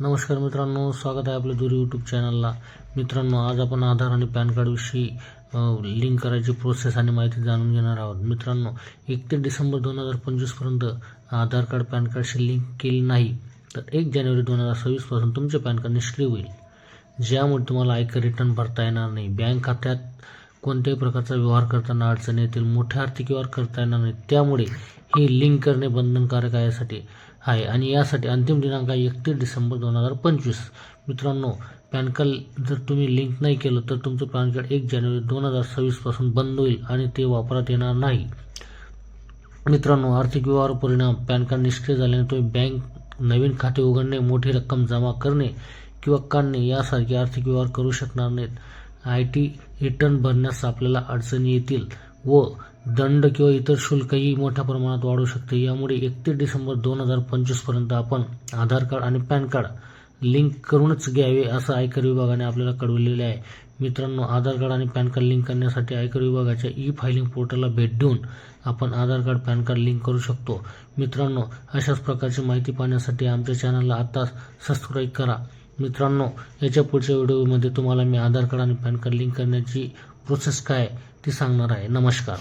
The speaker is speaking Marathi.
नमस्कार मित्रांनो स्वागत आहे आपल्या दूर यूट्यूब चॅनलला मित्रांनो आज आपण आधार आणि पॅन कार्डविषयी लिंक करायची प्रोसेस आणि माहिती जाणून घेणार आहोत. मित्रांनो एकतीस डिसेंबर दोन हजार पंचवीसपर्यंत आधार कार्ड पॅन कार्डशी लिंक केली नाही तर एक जानेवारी दोन हजार सव्वीसपासून तुमचे पॅन कार्ड निष्क्रिय होईल. ज्यामुळे तुम्हाला आयकर रिटर्न भरता येणार नाही. बँक खात्यात कोणत्याही प्रकारचा व्यवहार करताना अडचणी येतील मोठे आर्थिक व्यवहार करता येणार नाही. त्यामुळे ही लिंक करणे बंधनकारक आहे यासाठी आहे. आणि यासाठी अंतिम दिनांक आहे एकतीस डिसेंबर दोन हजार पंचवीस. मित्रांनो पॅन कार्ड जर तुम्ही लिंक नाही केलं तर तुमचं पॅन कार्ड एक जानेवारी दोन हजार सव्वीसपासून बंद होईल आणि ते वापरात येणार नाही. मित्रांनो आर्थिक व्यवहार परिणाम पॅन कार्ड निष्क्रिय झाल्याने तुम्ही बँक नवीन खाते उघडणे मोठी रक्कम जमा करणे किंवा काढणे यासारखे आर्थिक व्यवहार करू शकणार नाहीत. आय टी रिटर्न भरण्यास आपल्याला अडचणी येतील. व दंड किंवा इतर शुल्कही मोठ्या प्रमाणात वाढू शकते. यामुळे एकतीस डिसेंबर दोन हजार पंचवीसपर्यंत आपण आधार कार्ड आणि पॅन कार्ड लिंक करूनच घ्यावे असं आयकर विभागाने आपल्याला कळविलेले आहे. मित्रांनो आधार कार्ड आणि पॅन कार्ड लिंक करण्यासाठी आयकर विभागाच्या ई फायलिंग पोर्टलला भेट देऊन आपण Aadhaar card PAN card link करू शकतो. मित्रांनो अशाच प्रकारची माहिती पाहण्यासाठी आमच्या चॅनलला आत्ता सबस्क्राईब करा. मित्रांनो याच्या पुढच्या व्हिडिओमध्ये तुम्हाला मी आधार कार्ड आणि पॅन कार्ड लिंक करण्याची प्रोसेस काय ती सांगणार आहे. नमस्कार.